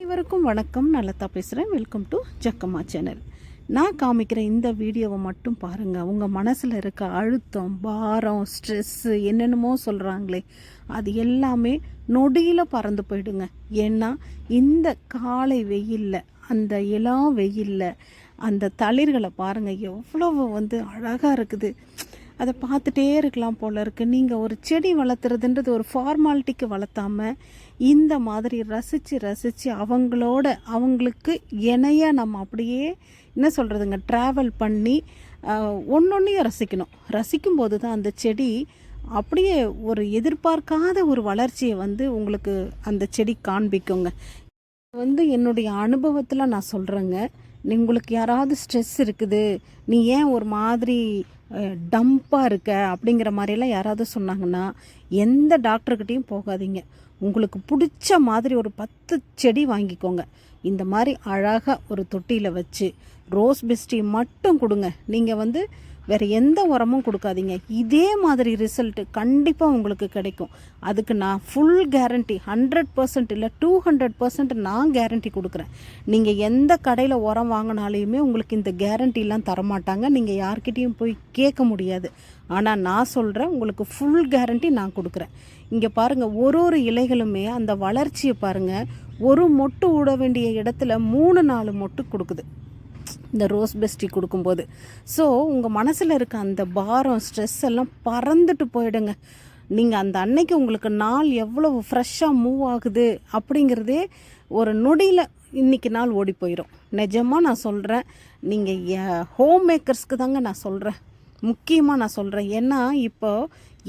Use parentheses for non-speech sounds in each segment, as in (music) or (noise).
அனைவருக்கும் வணக்கம். நல்லதா பேசுகிறேன் வெல்கம் டு ஜக்கம்மா சேனல். நான் காமிக்கிற இந்த வீடியோவை மட்டும் பாருங்கள் உங்கள் மனசில் இருக்க அழுத்தம் பாரம் ஸ்ட்ரெஸ்ஸு என்னென்னமோ சொல்கிறாங்களே அது எல்லாமே நொடியில் பறந்து போயிடுங்க. ஏன்னா இந்த காலை வெயிலில் அந்த இளம் வெயிலில் அந்த தளிர்களை பாருங்கள் எவ்வளவு வந்து அழகாக இருக்குது. அதை பார்த்துட்டே இருக்கலாம் போல இருக்குது நீங்கள் ஒரு செடி வளர்த்துறதுன்றது ஒரு ஃபார்மாலிட்டிக்கு வளர்த்தாமல் இந்த மாதிரி ரசித்து ரசித்து அவங்களோட அவங்களுக்கு இணையாக நம்ம அப்படியே என்ன சொல்கிறதுங்க ட்ராவல் பண்ணி ஒன்றொன்றையும் ரசிக்கணும். ரசிக்கும்போது தான் அந்த செடி அப்படியே ஒரு எதிர்பார்க்காத ஒரு வளர்ச்சியை வந்து உங்களுக்கு அந்த செடி காண்பிக்குங்க. வந்து என்னுடைய அனுபவத்தில் நான் சொல்கிறேங்க உங்களுக்கு யாராவது ஸ்ட்ரெஸ் இருக்குது நீ ஏன் ஒரு மாதிரி டம்ப்பாக இருக்க அப்படிங்கிற மாதிரியெல்லாம் யாராவது சொன்னாங்கன்னா எந்த டாக்டர்கிட்டையும் போகாதீங்க. உங்களுக்கு பிடிச்ச மாதிரி ஒரு பத்து செடி வாங்கிக்கோங்க. இந்த மாதிரி அழகாக ஒரு தொட்டியில் வச்சு ரோஸ் பெஸ்டி மட்டும் கொடுங்க. நீங்கள் வந்து வேறு எந்த உரமும் கொடுக்காதீங்க. இதே மாதிரி ரிசல்ட்டு கண்டிப்பாக உங்களுக்கு கிடைக்கும். அதுக்கு நான் ஃபுல் கேரண்டி ஹண்ட்ரட் பர்சன்ட் இல்லை டூ ஹண்ட்ரட் பர்சன்ட் நான் கேரண்டி கொடுக்குறேன். நீங்கள் எந்த கடையில் உரம் வாங்கினாலையுமே உங்களுக்கு இந்த கேரண்டிலாம் தரமாட்டாங்க. நீங்கள் யார்கிட்டேயும் போய் கேட்க முடியாது. ஆனால் நான் சொல்கிறேன் உங்களுக்கு ஃபுல் கேரண்டி நான் கொடுக்குறேன். இங்கே பாருங்கள் ஒரு ஒரு இலைகளுமே அந்த வளர்ச்சியை பாருங்கள் ஒரு மொட்டு விட வேண்டிய இடத்துல மூணு நாலு மொட்டு கொடுக்குது. இந்த ரோஸ் பெஸ்டி கொடுக்கும்போது. ஸோ உங்கள் மனசில் இருக்க அந்த பாரம் ஸ்ட்ரெஸ் எல்லாம் பறந்துட்டு போயிடுங்க. நீங்கள் அந்த அன்னைக்கு உங்களுக்கு நாள் எவ்வளவு ஃப்ரெஷ்ஷாக மூவ் ஆகுது அப்படிங்கிறதே ஒரு நொடியில் இன்றைக்கி நாள் ஓடி போயிடும் நிஜமாக நான் சொல்கிறேன் நீங்கள் ஹோம் மேக்கர்ஸ்க்கு தாங்க நான் சொல்கிறேன் முக்கியமாக நான் சொல்கிறேன் ஏன்னா இப்போ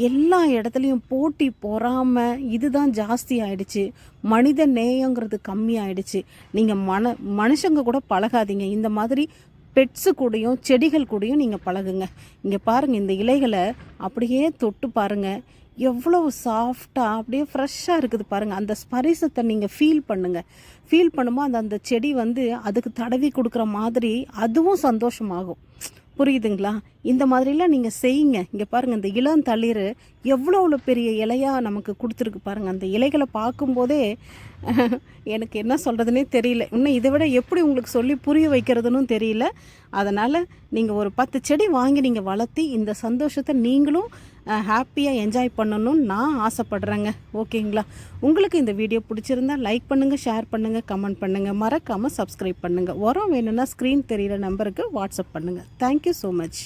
எல்லா இடத்துலையும் போட்டி பொறாமல் இதுதான் ஜாஸ்தி ஆயிடுச்சு. மனித நேயங்கிறது கம்மி ஆயிடுச்சு. நீங்கள் மன மனுஷங்க கூட பழகாதீங்க. இந்த மாதிரி பெட்ஸு கூடயும் செடிகள் கூடயும் நீங்கள் பழகுங்க. இங்கே பாருங்கள் இந்த இலைகளை அப்படியே தொட்டு பாருங்கள் எவ்வளவு சாஃப்டாக அப்படியே ஃப்ரெஷ்ஷாக இருக்குது பாருங்கள் அந்த ஸ்பரிசத்தை நீங்கள் ஃபீல் பண்ணுங்கள் ஃபீல் பண்ணும்போது அந்த அந்த செடி வந்து அதுக்கு தடவி கொடுக்குற மாதிரி அதுவும் சந்தோஷமாகும். புரியுதுங்களா? இந்த மாதிரிலாம் நீங்கள் செய்யுங்க. இங்கே பாருங்கள் இந்த இளம் தளிர் எவ்வளோ அவ்வளோ பெரிய இலையாக நமக்கு கொடுத்துருக்கு பாருங்கள் அந்த இலைகளை பார்க்கும்போதே (laughs) எனக்கு என்ன சொல்கிறதுனே தெரியல. இன்னும் இதை விட எப்படி உங்களுக்கு சொல்லி புரிய வைக்கிறதுன்னு தெரியல. அதனால் நீங்கள் ஒரு பத்து செடி வாங்கி நீங்கள் வளர்த்தி இந்த சந்தோஷத்தை நீங்களும் ஹாப்பியாக என்ஜாய் பண்ணணும்னு நான் ஆசைப்பட்றேங்க. ஓகேங்களா? உங்களுக்கு இந்த வீடியோ பிடிச்சிருந்தா லைக் பண்ணுங்கள் ஷேர் பண்ணுங்கள் கமெண்ட் பண்ணுங்கள் மறக்காமல் சப்ஸ்கிரைப் பண்ணுங்கள் உரம் வேணும்னா ஸ்க்ரீன் தெரிகிற நம்பருக்கு வாட்ஸ்அப் பண்ணுங்கள் தேங்க்யூ ஸோ மச்